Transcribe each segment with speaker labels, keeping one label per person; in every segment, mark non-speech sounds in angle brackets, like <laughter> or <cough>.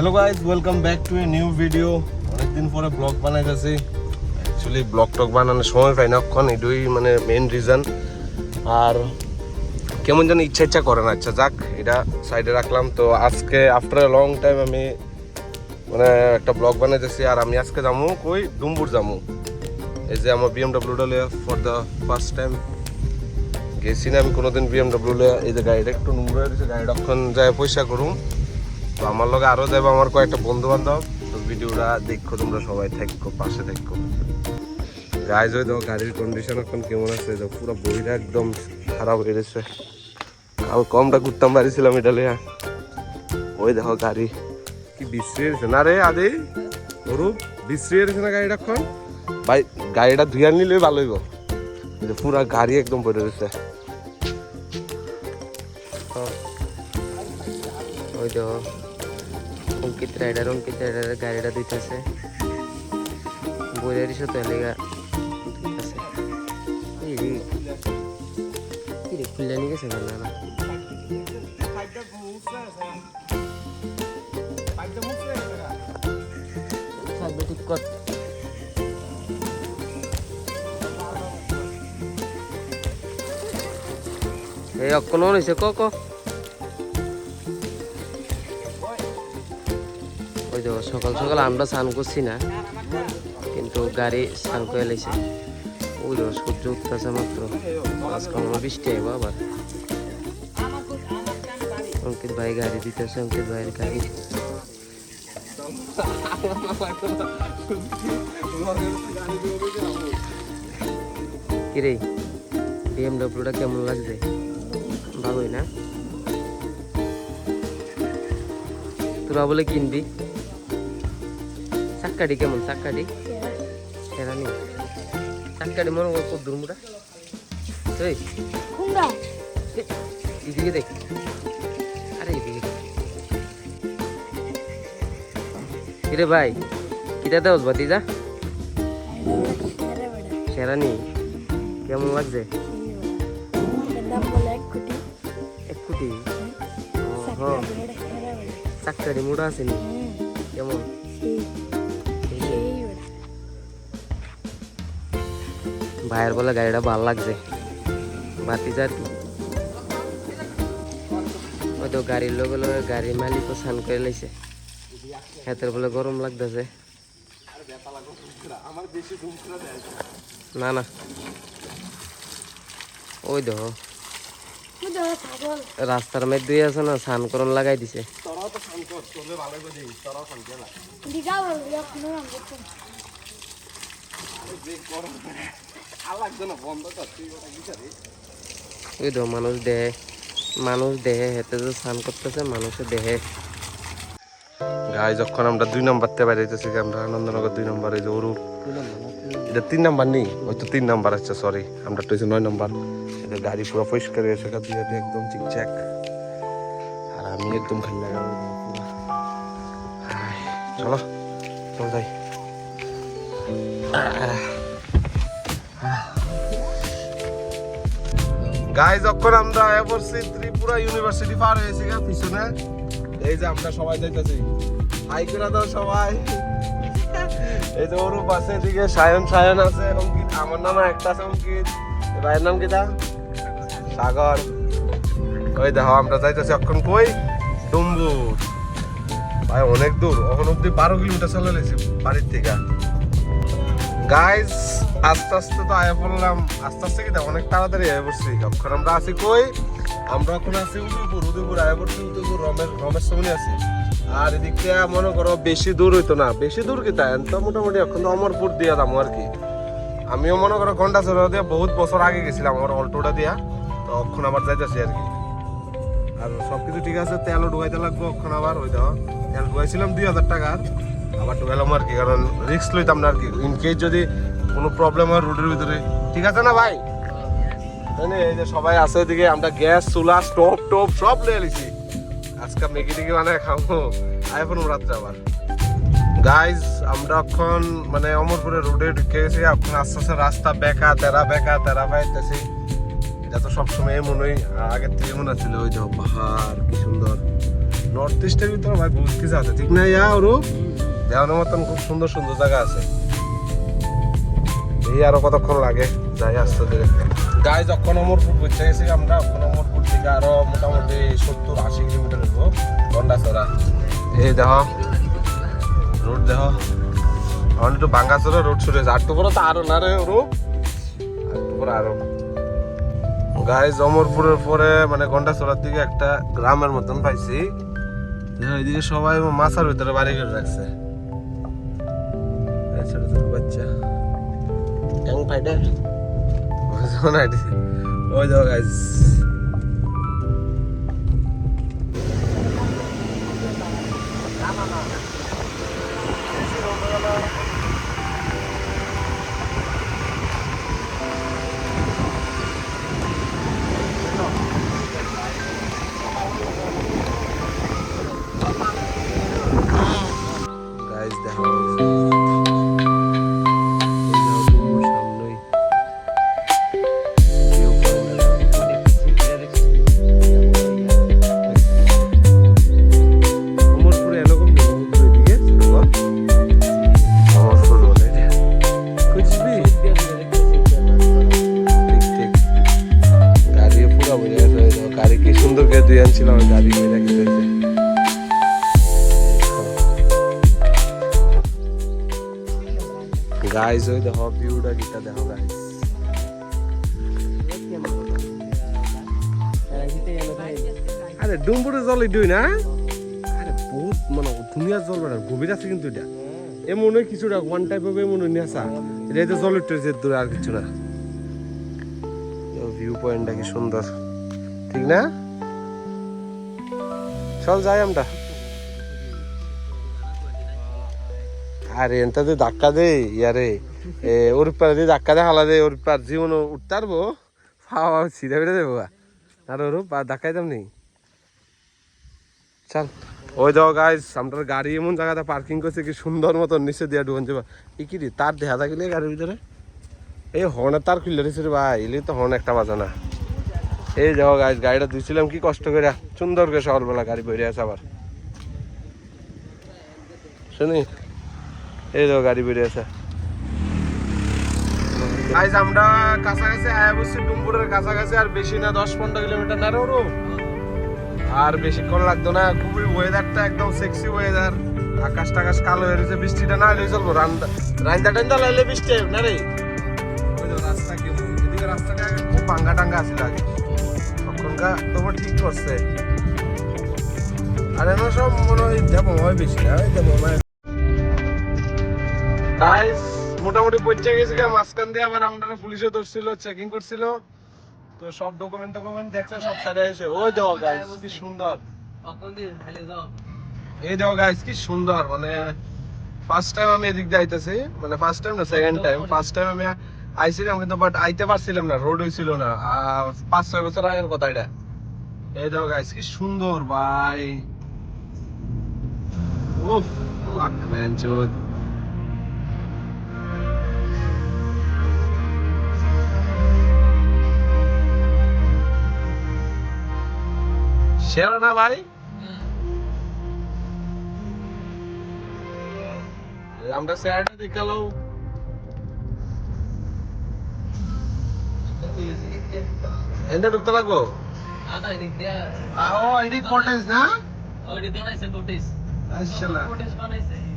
Speaker 1: Hello guys welcome back to a new video অনেকদিন পরে blog বানাইতেছি অ্যাকচুয়ালি ব্লগ টক বানানোর সময় পাই না অক্ষণ এটাই মানে মেইন রিজন আর কেমন যেন ইচ্ছা ইচ্ছা করে না আচ্ছা যাক, এটা সাইডে রাখলাম। তো আজকে আফটার এ লং টাইম আমি মানে একটা ব্লগ বানাইতেছি আর আমি আজকে যাব কই? ডুম্বুর যাব। এই যে আমার বিএমডাব্লিউটা লিয়া ফর দ্য ফার্স্ট টাইম গেছি না, আমি কোনোদিন বিএমডাব্লিউ লিয়া এই যে গাড়িটা একটু হয়েছে গাড়িটা অক্ষণ যায় পয়সা করুম। তো আমার লগে আরও যাবে আমার কয়েকটা বন্ধু বান্ধব তো ভিডিওটা দেখো তোমরা সবাই থাকো, পাশে থাকো। গাইজ ওই দেখো গাড়ির কন্ডিশন এখন কেমন আছে? দেখো পুরো বইটা একদম খারাপ হয়ে গেছে। কাল কমটা ঘুরতাম বাড়িছিলাম এটা লিয়া ওই দেখো গাড়ি। কি বিশ্রী হয়েছে। না রে আদি, অরূপ, বিশ্রী হয়েছে না গাড়িটা এখন? ভাই, গাড়িটা ধুইয়া নিলে ভালো হইব। পুরা গাড়ি একদম পড়ে রয়েছে
Speaker 2: ওই তো অঙ্কিত রাইডার অঙ্কিত রাইডারের গাড়িটা দিতেছে। বইয়ের সাথে লেগা ঠিক কর এই অক্ষণ হয়েছে ক ক? সকাল সকাল আমরা স্নান করছি না, কিন্তু গাড়ি স্নান করে লাইছে ওই সূর্য উঠতেছে মাত্র আজকে আমার বৃষ্টি আইব আবার। অঙ্কিত ভাই গাড়ি দিতেছে, অঙ্কিত ভাইয়ের গাড়ি। কিরে বিএমডব্লিউটা কেমন লাগছে? ভালোই না? তোরা বলে কিনবি? চাক্কাটি কেমন চাক্কাটি কেরানি চাক্কাটি মনে কর কদ্দুর মুড়া এই এদিকে দেখ আরে এদিকে দেখ। কিরে ভাই কিটা বাতি যা সেরানি কেমন লাগছে
Speaker 3: এক কোটি
Speaker 2: এক কোটি চাক্কাটি মুড়া আছে নি কেমন ভাইয়ের বলে গাড়িটা ভালো লাগছে। কি ওই তো গাড়ির লোক গাড়ির মালিকও স্নান করে লাইছে। হাতের বলে গরম লাগতেছে। না না। ওই দেখো। রাস্তার মধ্যে দুই আছে না স্নান করন লাগাই দিছে।
Speaker 3: দিঘা
Speaker 2: ওই দেখো মানুষ দেহে মানুষ দেহে হেতে যে স্নান করতেছে মানুষের দেহে।
Speaker 1: গাই যখন আমরা দুই নম্বর তে বেড়াইতেছি আমরা আনন্দনগর দুই নম্বর এই যে অরূপ এটা তিন নাম্বার নেই হয়তো তিন নাম্বার আছে সরি আমরা তো নয় নাম্বার এটা গাড়ি পুরো পরিষ্কার হয়েছে দুই একদম চিকচাক আর আমি একদম খালি লাগা চলো চলো যাই। গাই যখন আমরা পড়ছি ত্রিপুরা ইউনিভার্সিটি পার হয়েছি গা পিছনে। এই যে আমরা সবাই যাইতেছি। হাই করে দাও সবাই। এই যে অরূপ আছে, এদিকে সায়ন সায়ন আছে, অঙ্কিত। আমার নাম একটা আছে অঙ্কিত। ভাইয়ের নাম কিটা সাগর। ওই দেখো, আমরা যাইতেছি এখন কই? ডুম্বুর। ভাই, অনেক দূর। এখন অব্দি বারো কিলোমিটার চলে গেছি বাড়ির থেকে। গাইজ আস্তে আস্তে তো আয়া পড়লাম আস্তে আস্তে কি অনেক তাড়াতাড়ি আয়া পড়ছি এখন আমরা আছি কই? আমরা এখন আছি উদয়পুর উদয়পুর আয়া পড়ছি উদয়পুর রমের রমেশ সমনি আছি। আর এদিক থেকে মনে করো বেশি দূর হইতো না। বেশি দূর কি তাই তো মোটামুটি এখন তো অমরপুর দিয়া দাম আর কি। আমিও মনে করো ঘণ্টা চলে দিয়ে বহুত বছর আগে গেছিলাম আমার অল্টোটা দিয়া। তো এখন আবার যাইতেছি আর কি। আর সবকিছু ঠিক আছে, তেলও ঢুকাইতে লাগবো অক্ষণ আবার, ওই দাও তেল ঢুকাইছিলাম দুই হাজার টাকার, আবার ঢুকাইলাম আর কি, কারণ রিস্ক লইতাম না আর কি। ইন কেস যদি কোনো প্রবলেম হয় রোডের ভিতরে। ঠিক আছে না ভাই? তাই এই যে সবাই আছে ওইদিকে আমরা গ্যাস চুলা স্টোভ টোভ সব লয়ে লিছি আজকে মেগি টেগি বানায় খাব। আইফোন রাত্রে আবার। গাইজ আমরা এখন মানে অমরপুরে রোডে ঢুকে গেছি এখন আস্তে আস্তে রাস্তা বেকা, তেরা বেকা, তেরা পাইতেছি এটা তো সবসময় এমনই আগের থেকে মনে হচ্ছিল, ওই যে পাহাড়, কি সুন্দর। নর্থ ইস্টের ভিতরে ভাই বহুত কিছু আছে। ঠিক না ইয়া ওরু দেওয়ানোর মতন খুব সুন্দর সুন্দর জায়গা আছে। এই আরও কতক্ষণ লাগে? যাই আসতে ধীরে গাই যখন অমরপুর ঘুরতে গেছি আমরা তখন অমরপুর থেকে আরও মোটামুটি সত্তর আশি কিলোমিটার হইব গন্ডাছড়া এই দেখ রোড দেখ। এখন একটু বাঙ্গাচড়া রোড হয়েছে। আর তো পরে তো আরও না রে আর তো পরে আরও। গাইজ অমরপুরের পরে মানে গন্ডাছড়ার দিকে একটা গ্রামের মতন পাইছি। এদিকে সবাই মাছার ভিতরে বাড়ি করে রাখছে। ছোট ছোট বাচ্চা। ট্যাং ফাইটার বুঝছ না এটি? ওই ওই দেখো ভিউটা কিটা দেখো গাইজ আরে, ডুম্বুরে জল দুই না? আরে, বহুত মানে ধুনিয়া জল বেড়া গভীর আছে কিন্তু এটা। এ মনে হয় কিছুটা ওয়ান টাইপ অফ মনে হয় নেশা। এটা তো জল একটু যে দূরে আর কিছু না। ভিউ পয়েন্টটা কি সুন্দর। ঠিক না? চল যাই আমরা। আরে, এনতা তো ধাক্কা দে, ইয়ারে। এ, ওর পারে দিয়ে ধাক্কা দে হালা দে ওর পার জীবন উঠতারবো ফাওয়া সিধা বেড়ে দেবো আর ওর ধাক্কাই দাম নেই। চল। ওই দাও গাইস আমরা গাড়ি এমন জায়গাতে পার্কিং করছে, কি সুন্দর মতন নিচে দিয়া ঢুকন যাবা ই কি তার দেখা থাকিলে গাড়ির ভিতরে? এই হর্নের তার খুললে রেছে রে ভাই, এলে তো হর্ন একটা বাজে না। এই যাও গাইস গাড়িটা দিয়েছিলাম কি কষ্ট করে সুন্দর করে সকালবেলা গাড়ি বেরিয়ে আছে আবার। শুনি? এই দেখো, গাড়ি বেরিয়ে আছে। গাইজ আমরা কাছাকাছি আয়া ডুমপুরের কাছাকাছি আর বেশি না, দশ পনেরো কিলোমিটার না রো আর বেশিক্ষণ লাগতো না, খুবই ওয়েদারটা একদম সেক্সি ওয়েদার আকাশ টাকাশ কালো হয়ে রয়েছে, বৃষ্টিটা না হলে চলবো। রান্দা রান্দা টান্দা লাইলে বৃষ্টি হবে না রে? রাস্তা কেমন এদিকে রাস্তাটা খুব ভাঙ্গা টাঙ্গা আছিল আগে। তখনকার তবু ঠিক করছে। আর এমন সব মনে হয় দেবো হয় বেশি না দেবো গাইস মোটামুটি পৌঁছে গেছি মাঝখান দিয়ে আবার আমরা পুলিশে ধরছিল চেকিং করছিল। তো সব ডকুমেন্ট ডকুমেন্ট দেখছে সব সাইডে এসে ওই দেখো গাইস কি সুন্দর। এই দেখো গাইস কি সুন্দর মানে ফার্স্ট টাইম আমি এদিক দিয়ে আইতেছি মানে ফার্স্ট টাইম না সেকেন্ড টাইম ফার্স্ট টাইম আমি আইছিলাম কিন্তু বাট আইতে পারছিলাম না রোড হইছিল না। পাঁচ ছয় বছর আগের কথা এটা। এই দেখো গাইস কি সুন্দর ভাই। উফ fuck man চোদ। সেরা না ভাই। আমরা স্যারটা দেখাল এন্ড ঢুকতে লাগবো? ও এডি কটেজ না? আচ্ছা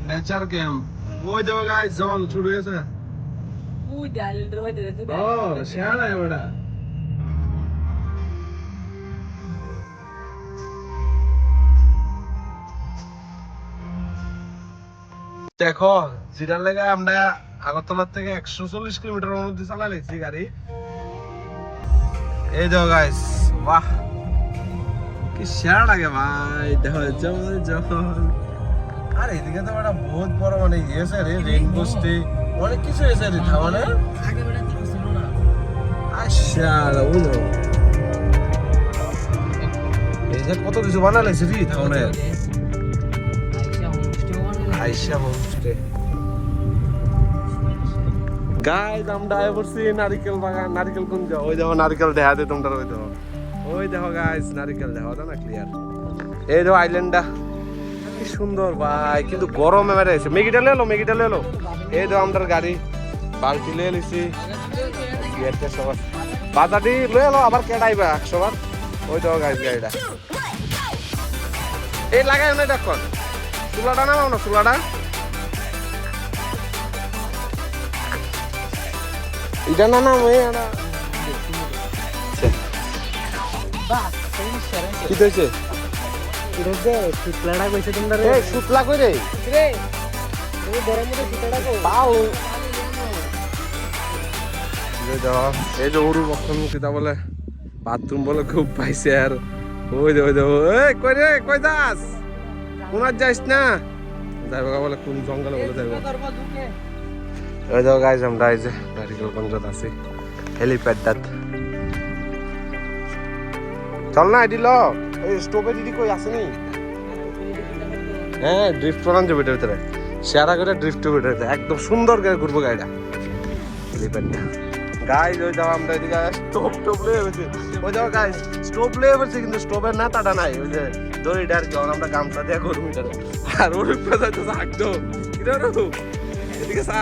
Speaker 1: নেচার ক্যাম্প ওই দেখো গাইস জল শুরু হয়েছে। ও সেরা এবারে দেখো যেটার লেগে আমরা আগরতলার থেকে একশো চল্লিশ কিলোমিটার মধ্যে চালা লেছি গাড়ি। এই দেখো গাইস বাহ কি সেরা লাগে ভাই। দেখো জল জল আর এদিকে তো একটা বহুত বড় মানে ইয়ে আছে রে রেইনবো স্টে অনেক কিছু এসে রে থামানে আচ্ছা এই যে কত কিছু বানালেছে রে থামানে আইসা হোমস্টে গাইজ আমরা আয় পড়ছি নারিকেল বাগান, নারিকেল কুঞ্জ ওই দেখো নারিকেল দেখা দে তোমরা ওই দেখো ওই দেখো গাইজ নারিকেল দেখো না ক্লিয়ার এই দেখো আইল্যান্ডটা কি সুন্দর ভাই, কিন্তু গরমে মেরে আছে মেগিটা লেলো মেগিটা লেলো এই তো আমাদের গাড়ি। বালতি লিয়ে লিছি সবার। বাজাটি লয়ে এলো, আবার কেটাইবা সবার। ওই তো গাইস গাড়িটা। এই লাগাই না দেখুন চুলাটা নামাও না, চুলাটা। এটা না এটা কি হয়েছে? এই সুতলা কই রে? পাও। এই যে এই যে ওরু কখন কিতা বলে বাথরুম বলে খুব পাইছে আর। ওই দে ওই দে এই কই রে কই যাস? কোনার যাইস না? যাইব বলে কোন জঙ্গলে বলে যাইব। ওই যাও আমরা এই যে নারিকেল গঞ্জত আছি হেলিপ্যাডটাত চল না, এটি ল। এই স্টোভে দিদি কই আসেনি হ্যাঁ ড্রিফট বানান যাবে এটার ভিতরে। শেয়ারা করে ড্রিফট ভিতরে একদম সুন্দর করে ঘুরবো গাড়িটা। হেলিপ্যাডটা গাইজ ওই যাও আমরা এদিকে স্টোভ টোভ ওই যাও গাইজ স্টোভ লয়ে গেছি, কিন্তু স্টোভের নাতাটা নাই। ওই যে দড়িটা আর কি আমরা গামছা দিয়ে করব এটা আর ওর থাকতো কিরা রু এদিকে সা।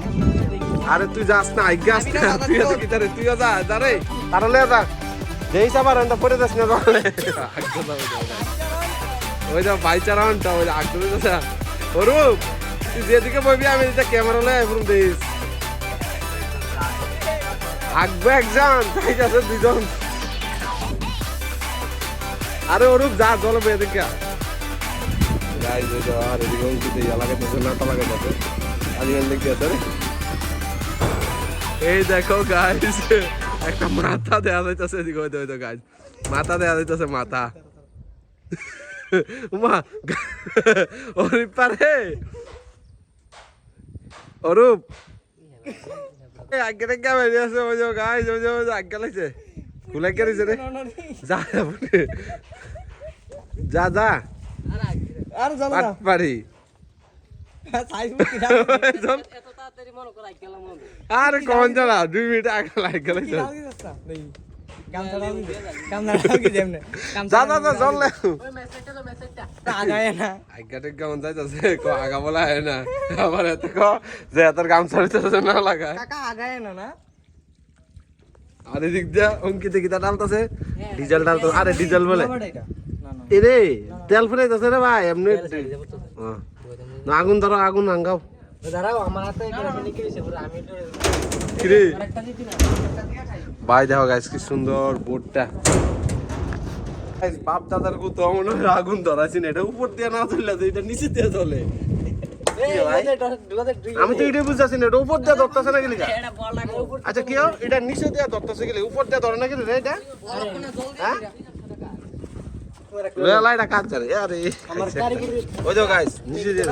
Speaker 1: আরে তুই যাস না আজ্ঞা আস না তুই তো জানে তুইও যা যা রে। তাহলে যা। যেই সাবার এটা পরে যাস না তাহলে ওই যা বাইচার আনটা ওই আগ্রহ যা। অরূপ তুই যেদিকে বইবি আমি যেটা ক্যামেরা লয়ে দিস। আগবে একজন তাই আছে দুজন। আরে অরূপ যা জল বেয়ে দেখা গাইজ ওই যা আর এদিকে অঙ্কিত ইয়া লাগাইতেছে নাটা লাগাইতেছে। আজকাল দেখতে আছে রে। এই দেখো গাইস একটা মাথা দেয়া যাইতেছে এদিকে হইতে হইতে গাইস মাথা দেয়া যাইতেছে মাথা। উমা অরূপ পারে। অরূপ। আগে থেকে বেরিয়ে আছে ওই যে গাইস ওই যে আগে লাগছে। খুলে কে রয়েছে রে? যা যা যা
Speaker 4: আর জানো
Speaker 1: পারি
Speaker 4: সাইজ <laughs>
Speaker 2: মনে
Speaker 1: আর কোন জানা দুই মিনিট আগে লাইক গেলে হয় আর এদিক দিয়া অঙ্কিতে কিতা ডালতাছে ডিজেল ডালতো আরে ডিজেল বলে। এরে তেল ফুরাইতেছে রে ভাই এমনি হ্যাঁ। না আগুন ধরো আগুন আঙ্গাও ভাই দেখো গাইস কি সুন্দর বোর্ডটা। গাইস বাপ দাদার কো তো মনে হয় আগুন ধরাছি না এটা উপর দিয়ে না ধরলে এটা নিচে দিয়ে চলে আমি তো এটাই বুঝতেছি না এটা উপর দিয়ে ধরতেছে না গেলি আচ্ছা কি এটা নিচে দিয়ে ধরতেছে গেলে উপর দিয়ে ধরে না গেলে রে এটা? হ্যাঁ? লাইটা কাজ করে আরে। ওই তো গাইস নিচে দিয়ে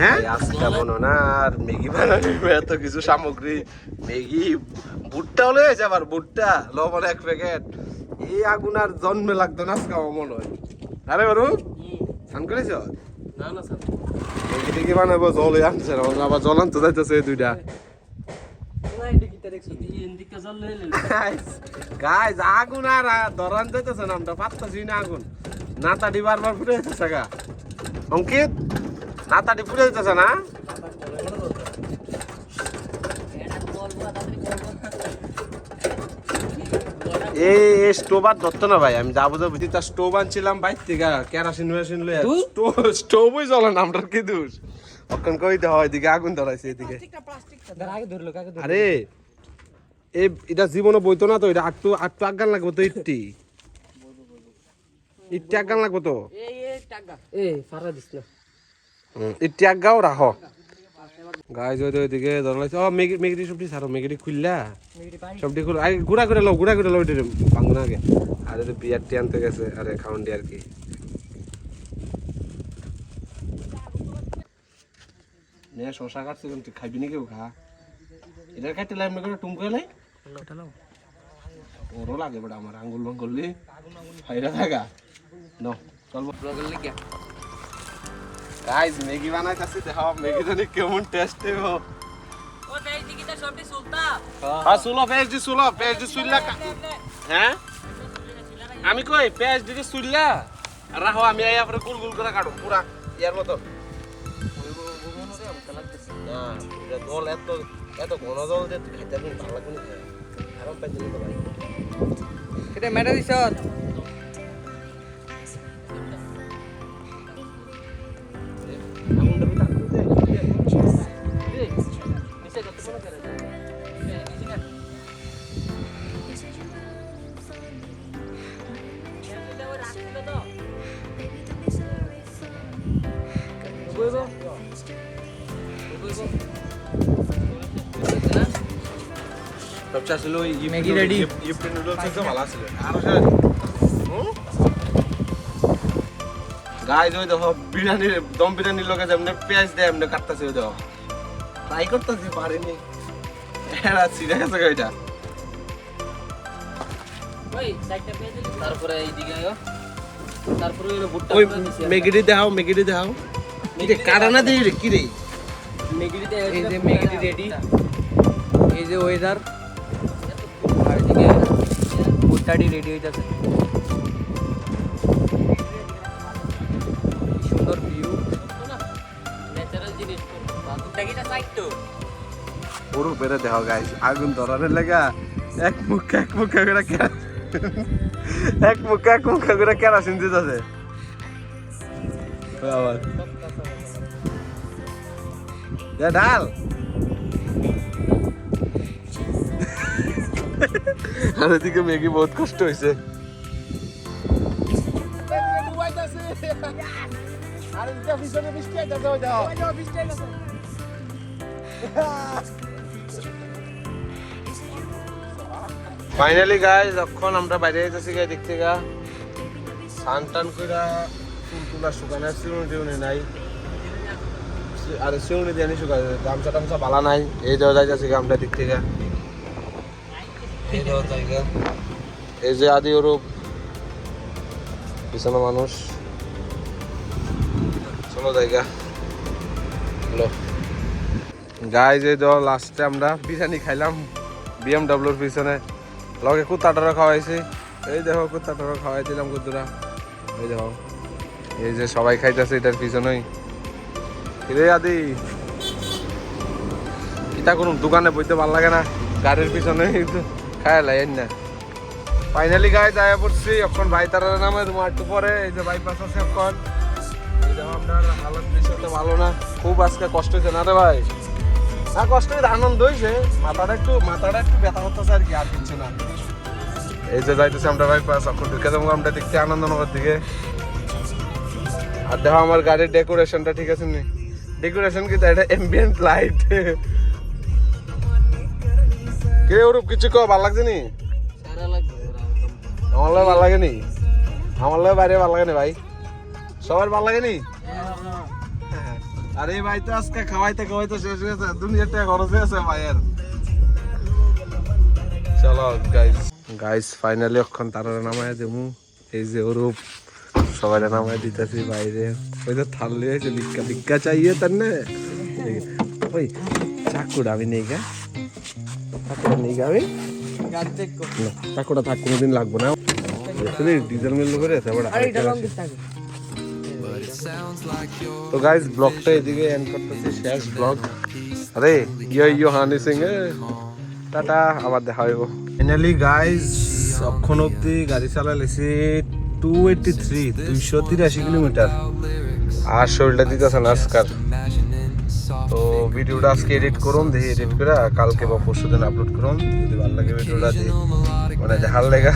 Speaker 1: হ্যাঁ? আজকে বনো আর ম্যাগি বানানো এত কিছু সামগ্রী। ম্যাগি ভুট্টা হলে হয়েছে আবার ভুট্টা লবণ এক প্যাকেট। এই আগুন আর জন্মে লাগতো না আজকে আমার মনে হয়। আরে ওরু স্নান করেছ?
Speaker 2: না না স্যার
Speaker 1: ম্যাগি টেগি বানাবো জল আনছে না আবার জল আনতে যাইতেছে দুইটা। গাইজ আগুন আর ধরান যাইতেছে না আমরা পাত্তাছি না আগুন। নাতাডি বারবার ফুটে যাইতেছে গা। অঙ্কিত নাতাডি ফুটে যাইতেছে না? এই স্টোভ আর ধরতো না ভাই আমি যাব যাব তার স্টোভ আনছিলাম বাইর থেকে কেরাসিন মেশিন লয়ে স্টোভই চলে না আমরা কি দোষ? অক্ষণ কই দেওয়া এদিকে আগুন ধরাইছে এদিকে।
Speaker 4: দাঁড়া আগে ধরলো কাকে ধরলো।
Speaker 1: আরে এ এটা জীবনে বইতো না তো এটা আটটু আটটু আগান লাগবো তো ইটটি। ইটটি আগান লাগবো তো।
Speaker 2: এই এই টাকা। এই ফারা দিস না।
Speaker 1: ইটটি আগাও রাখ গাই যদি ওইদিকে ধরলাইছে ও মেগি মেগিটি সবটি সারো মেগিটি খুললা। সবটি খুল আগে গুড়া করে লো গুড়া করে লো ওইটা ভাঙবো না আগে। আরে বিয়ার টি আনতে গেছে আরে খাউন্ডি আর কি। শশা কাটছে তুই খাইবি না কেউ খা। এটার কাটতে লাইম করে টুম করে ওরও লাগে বেটা আমার আঙ্গুল বাঙ্গুলি ফাইরা থাকা। নো চল গাইস ম্যাগি বানাইতাছি দেখো ম্যাগি জানি কেমন টেস্ট হইব হ্যাঁ সুলো দি সুলো পেঁয়াজ দি সুইলা হ্যাঁ? আমি কই পেঁয়াজ দিকে সুইলা? রাখো আমি আইয়া পরে গুল গুল করে কাটো পুরা ইয়ার মতো এটা জল এত এত ঘন জল যে খাইতে ভালো না। আরাম পাইতে ভাই।
Speaker 4: এটা মেটা দিছ?
Speaker 1: আসলে ওই
Speaker 4: ম্যাগি ready?
Speaker 1: ইপি নুডলস থেকে ভালো ছিল আর গাইজ ওই দেখো বিরিয়ানি দম বিরিয়ানির লোকে যেমনি পেঁয়াজ দেয় এমনি কাটতেছে ওই দেখো। ট্রাই করতেছি পারিনি। এরা ছিঁড়ে গেছে এটা।
Speaker 2: তারপরে এইদিকে আয়ো। তারপরে ওই
Speaker 1: মেগিডি দেখাও মেগিডি দেখাও। কাটানা দিয়ে কি রে?
Speaker 2: মেগিরিতে
Speaker 4: এই যে রেডি এই যে ওয়েদার ভুট্টাটি রেডি হইতাছে। সুন্দর ভিউ
Speaker 2: ন্যাচারাল জিনিস তো।
Speaker 1: পুরো পেরে দেখাও গাইজ আগুন ধরানোর লাগা এক মুখ এক মুখ করে কেরা এক মুখ এক মুখ করে কেরাসিন দিতেছে। আবার এ আর এদিকে ম্যাগি বহুত কষ্ট হয়েছে ফাইনালি গাইজ যখন আমরা বাইরে যেতেছি গাই দিক থেকে। সান টান কইরা চুল টুলা শুকানো শিউনি টিউনি নাই। আর শিউনি দিয়ে শুকাই গামছা টামছা বালা নাই। এই দেওয়া যাইতেছি আমরা দিক থেকে। এই যে আদি ওরূপ পিছনে মানুষ। চলো জায়গা। হ্যালো। গাইজ এই দেওয়া লাস্টে আমরা বিরিয়ানি খাইলাম বিএমডাব্লিউর পিছনে। লগে কুত্তাটারও খাওয়াইছি। এই দেখো, কুত্তাটারও খাওয়াই দিলাম এই দেখো, এই যে সবাই খাইতেছে এটার পিছনেই। রে আদি? এটা কোনো দোকানে বইতে ভালো লাগে না, গাড়ির পিছনে খাই লাইন না। ফাইনালি গায়ে যায় পড়ছি। এখন ভাই তার নামে তোমার একটু পরে। এই যে বাইপাস আছে এখন। আপনার হালত বেশি ভালো না। খুব আজকে কষ্ট হয়েছে, না রে ভাই? না, কষ্ট হয়েছে, আনন্দ হয়েছে। মাথাটা একটু মাথাটা একটু ব্যথা করতেছে আর কি, আর কিছু না। এই যে যাইতেছি আমরা বাইপাস এখন ঢুকে যাব আমরা দেখতে আনন্দনগর দিকে। আর দেখো আমার গাড়ির ডেকোরেশনটা ঠিক আছে নি? ডেকোরেশন কি এটা এমবিয়েন্ট লাইট কে ওরূপ কিছু কো ভালো লাগছে নি? আমার লাগে ভালো লাগে নি? আমার লাগে বাইরে ভালো লাগে নি ভাই? সবার ভালো লাগে নি? আরে ভাই তো আজকে খাওয়াইতে খাওয়াইতে শেষ হয়ে গেছে দুনিয়ার টাকা খরচ হয়ে গেছে ভাইয়ের। চলো গাইস গাইস ফাইনালি অক্ষণ তারা নামায় দেমু। এই যে ওরূপ সবাই নামায় দিতেছি বাইরে। ওই তো থাললে হয়েছে ভিক্ষা ভিক্ষা চাইয়ে তার না ওই চাকুটা আমি নেই গা। চাকুটা নেই গা আমি
Speaker 4: গাড়ি
Speaker 1: না, থাক কোনোদিন লাগবে না। ডিজেল মিল করে আছে বড়।
Speaker 4: আরে এটা লং থাকে।
Speaker 1: তো গাইস ব্লগটা এদিকে এন্ড করতেছি শেষ ব্লগ আরে ইয়ো ইয়ো হানি সিং টাটা আবার দেখা হইব। ফাইনালি গাইস অক্ষণ অব্দি গাড়ি চালাইছি টু এইটটি থ্রি দুইশো তিরাশি কিলোমিটার। আর শরীরটা দিতেছে না আজকার তো ভিডিওটা আজকে এডিট করুন দেখি এডিট করে কালকে বা পরশু দিন আপলোড করুন। যদি ভালো লাগে ভিডিওটা মানে দেখার লেগা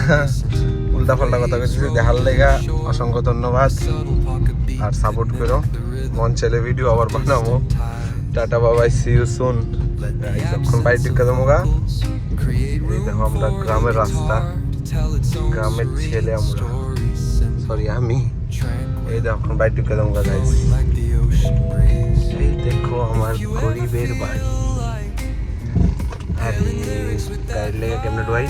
Speaker 1: উল্টা পাল্টা কথা বলছি দেখার লেগা অসংখ্য ধন্যবাদ। আর সাপোর্ট করো। মন চাইলে ভিডিও আবার বানাবো। টাটা বাবাই সি ইউ সুন যখন বাইক টিকা দেবো গা। দেখো আমরা গ্রামের রাস্তা। গ্রামের ছেলে আমরা। সরি আমি। এই দেখো বাইক টিকা দেবো গা দেখো আমার গরিবের বাড়ি আরে গাড়ি লেগে কেমনে ডোয়াই